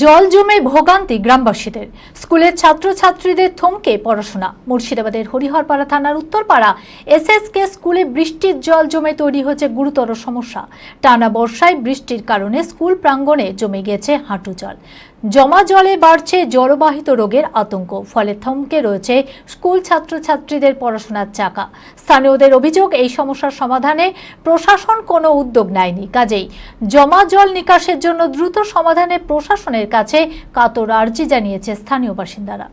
জল জমে ভোগান্তি গ্রামবাসীদের। স্কুলের ছাত্রছাত্রীদের থমকে পড়াশোনা। মুর্শিদাবাদের হরিহরপাড়া থানার উত্তরপাড়া এসএসকে স্কুলে বৃষ্টির জল জমে তৈরি হয়েছে গুরুতর সমস্যা। টানা বর্ষায় বৃষ্টির কারণে স্কুল প্রাঙ্গণে জমে গেছে হাঁটু জল। জমা জলে বাড়ছে জলবাহিত রোগের আতঙ্ক, ফলে থমকে রয়েছে স্কুল ছাত্রছাত্রীদের পড়াশোনার চাকা। স্থানীয়দের অভিযোগ, এই সমস্যার সমাধানে প্রশাসন কোনো উদ্যোগ নেয়নি। কাজেই জমা জল নিকাশের জন্য দ্রুত সমাধানে প্রশাসনের কাছে কাতর আর্জি জানিয়েছে স্থানীয় বাসিন্দারা।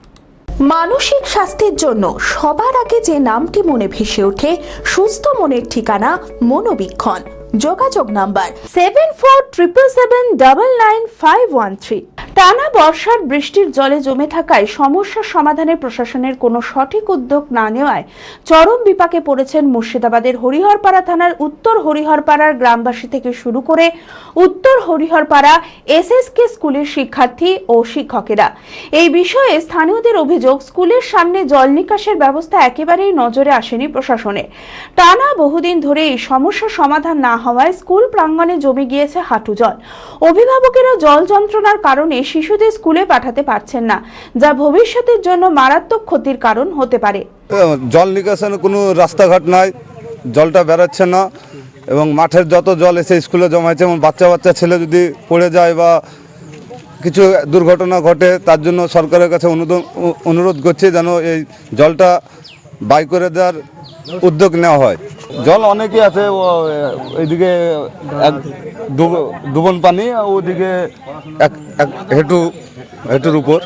মানসিক স্বাস্থ্যের জন্য সবার আগে যে নামটি মনে ভেসে ওঠে, সুস্থ মনের ঠিকানা মনোবীক্ষণ। যোগাযোগ number seven four triple seven double nine five one three টানা বর্ষার বৃষ্টির জলে জমে থাকায় সমস্যার সমাধানে প্রশাসনের কোনো সঠিক উদ্যোগ না নেওয়ায় চরম বিপাকে পড়েছেন মুর্শিদাবাদের হরিহরপাড়া থানার উত্তর হরিহরপাড়ার গ্রামবাসী থেকে শুরু করে উত্তর হরিহরপাড়া এসএসকে স্কুলের শিক্ষার্থী ও শিক্ষকেরা। এই বিষয়ে স্থানীয়দের অভিযোগ, স্কুলের সামনে জল নিকাশের ব্যবস্থা একেবারেই নজরে আসেনি প্রশাসনে। টানা বহুদিন ধরে এই সমস্যার সমাধান না হওয়ায় স্কুল প্রাঙ্গণে জমে গিয়েছে হাঁটু জল। অভিভাবকেরা জল যন্ত্রণার কারণে শিশুদের স্কুলে পাঠাতে পারছেন না, যা ভবিষ্যতের জন্য মারাত্মক ক্ষতির কারণ হতে পারে। জল নিকাশনের কোনো রাস্তাঘাট নাই, জলটা বেরোচ্ছে না এবং মাঠের যত জল এসে স্কুলে জমা হয়েছে এবং বাচ্চা বাচ্চা ছেলে যদি পড়ে যায় বা কিছু দুর্ঘটনা ঘটে, তার জন্য সরকারের কাছে অনুরোধ করছে যেন এই জলটা বাই করে দেওয়ার উদ্যোগ নেওয়া হয়। জল অনেকই আছে এইদিকে এক দুবন পানি ওদিকে এক এক হেঁটু হেঁটুর উপর?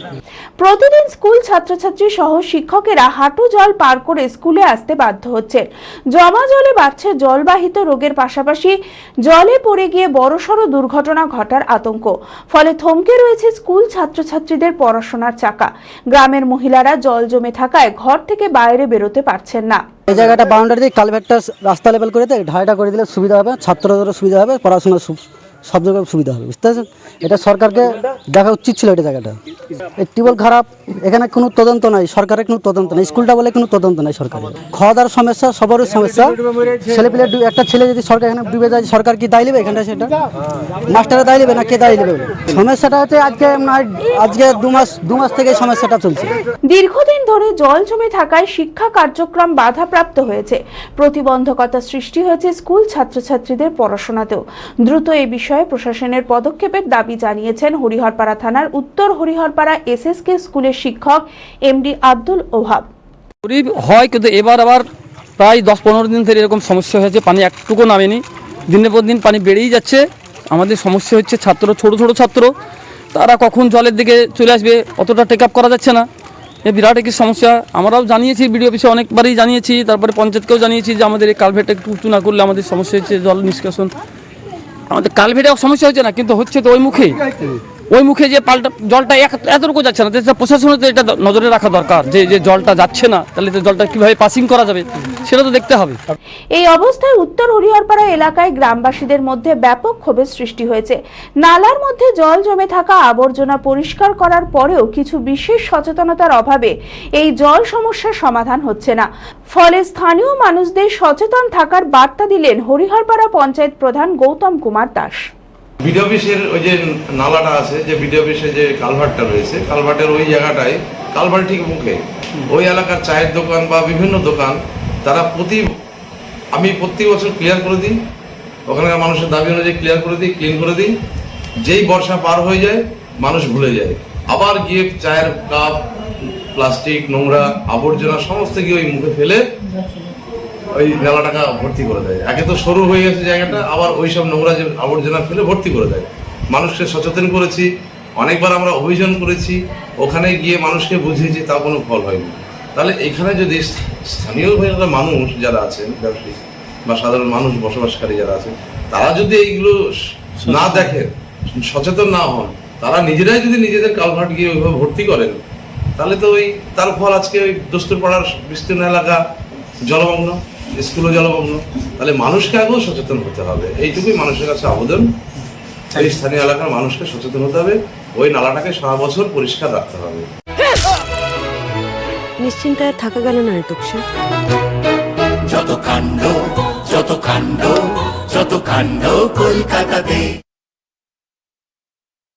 প্রতিদিন স্কুল ছাত্রছাত্রী সহ শিক্ষকেরা হাঁটু জল পার করে স্কুলে আসতে বাধ্য হচ্ছে। জমা জলে বাড়ছে জলবাহিত রোগের পাশাপাশি জলে পড়ে গিয়ে বড়সড় দুর্ঘটনা ঘটার আতঙ্ক। ফলে থমকে রয়েছে স্কুল ছাত্রছাত্রীদের পড়াশোনার চাকা। গ্রামের মহিলারা জল জমে থাকায় ঘর থেকে বাইরে বেরোতে পারছেন না। এই জায়গাটা বাউন্ডারি দিয়ে কালভারটা রাস্তা লেভেল করে দেয় ঢাইটা করে দিলে সুবিধা হবে ছাত্রদেরও সুবিধা হবে পড়াশোনার সু- সব জায়গায় সুবিধা হবে, বুঝতে পারছেন? এটা সরকারকে দেখা উচিত ছিল এটা জায়গাটা। এই টিউবওয়েল খারাপ, এখানে কোনো তদন্ত নাই, সরকারের কোনো তদন্ত নাই, স্কুলটা বলে কোনো তদন্ত নাই সরকারের। খাওয়া দাওয়ার সমস্যা, সবারই সমস্যা। ছেলে পেলে একটা ছেলে যদি সরকার এখানে ডুবে যায়, সরকার কি দায় নেবে এখানটা সেটা? মাস্টারে দায় নেবে না কে দায় নেবে? সমস্যাটা হচ্ছে আজকে আজকে দু মাস দু মাস থেকে সমস্যাটা চলছে। দীর্ঘদিন ধরে জল জমে থাকায় শিক্ষা কার্যক্রম বাধাপ্রাপ্ত হয়েছে। প্রতিবন্ধকতা সৃষ্টি হয়েছে স্কুল ছাত্রছাত্রীদের পড়াশোনাতেও। দ্রুত এই বিষয়ে প্রশাসনের পদক্ষেপের দাবি জানিয়েছেন হরিহরপাড়া থানার উত্তর হরিহরপাড়া এসএসকে স্কুলের শিক্ষক এমডি আব্দুল ওহাব। গরিব হয় কিন্তু এবার আবার প্রায় দশ পনেরো দিন ধরে এরকম সমস্যা হয়েছে, পানি একটুকু নামেনি। দিনের পর দিন পানি বেড়েই যাচ্ছে। আমাদের সমস্যা হচ্ছে ছাত্র, ছোট ছোট ছাত্র। তারা কখন জলের দিকে চলে আসবে অতটা টেক আপ করা যাচ্ছে না। এ বিরাট একটি সমস্যা। আমরাও জানিয়েছি, বিডিও অফিসে অনেকবারই জানিয়েছি, তারপরে পঞ্চায়েতকেও জানিয়েছি যে আমাদের এই কালভেটটা একটু উঁচু না করলে আমাদের সমস্যা হচ্ছে জল নিষ্কাশন আমাদের কালভেটে সমস্যা হচ্ছে না কিন্তু হচ্ছে তো ওই মুখে। ওই মুখে যে পাল্টা জলটা এতটুকু যাচ্ছে না প্রশাসনের তো এটা নজরে রাখা দরকার, যে যে জলটা যাচ্ছে না, তাহলে তো জলটা কীভাবে পাসিং করা যাবে, সেটা তো দেখতে হবে। এই অবস্থায় উত্তর হরিহরপাড়া এলাকায় গ্রামবাসীদের মধ্যে ব্যাপক ক্ষোভের সৃষ্টি হয়েছে। নালার মধ্যে জল জমে থাকা আবর্জনা পরিষ্কার করার পরেও কিছু বিশেষ সচেতনতার অভাবে এই জল সমস্যার সমাধান হচ্ছে না। ফলে স্থানীয় মানুষদের সচেতন থাকার বার্তা দিলেন হরিহরপাড়া পঞ্চায়েত প্রধান গৌতম কুমার দাস। বিডি অফিসের ওই যে নালাটা আছে, যে বিডি অফিসে যে কালভার্টটা রয়েছে, কালভার্টের ওই জায়গাটায় কালভার্ট ঠিক মুখে। ওই এলাকার চায়ের দোকান বা বিভিন্ন দোকান, তারা প্রতি, আমি প্রতি বছর ক্লিয়ার করে দিই। ওখানকার মানুষের দাবি অনুযায়ী ক্লিয়ার করে দিই ক্লিন করে দিই। যেই বর্ষা পার হয়ে যায়, মানুষ ভুলে যায়। আবার গিয়ে চায়ের কাপ প্লাস্টিক নোংরা, আবর্জনা, সমস্ত গিয়ে ওই মুখে ফেলে ওই মেলা টাকা ভর্তি করে দেয়। আগে তো সরু হয়ে গেছে জায়গাটা আবার ওই সব নোংরা যে আবর্জনা ফেলে ভর্তি করে দেয়। মানুষকে সচেতন করেছি অনেকবার আমরা অভিযান করেছি ওখানে গিয়ে মানুষকে বুঝিয়েছি তা কোনো ফল হয়নি। তাহলে এখানে যদি স্থানীয় মানুষ যারা আছেন ব্যবসায়ী বা সাধারণ মানুষ বসবাসকারী যারা আছেন তারা যদি এইগুলো না দেখেন সচেতন না হন তারা নিজেরাই যদি নিজেদের কালভার্ট গিয়ে ওইভাবে ভর্তি করেন তাহলে তো ওই তার ফল আজকে ওই দস্তুর পাড়ার বিস্তীর্ণ এলাকা জলমগ্ন। স্কুলও জলমগ্ন তাহলে মানুষকে আগেও সচেতন হতে হবে। এইটুকুই মানুষের কাছে আবেদন। এই স্থানীয় এলাকার মানুষকে সচেতন হতে হবে। ওই নালাটাকে সারা বছর পরিষ্কার রাখতে হবে। নিশ্চিন্তায় থাকা গেল না এত যত কাণ্ড যত কাণ্ড যত কাণ্ড কলকাতাতে।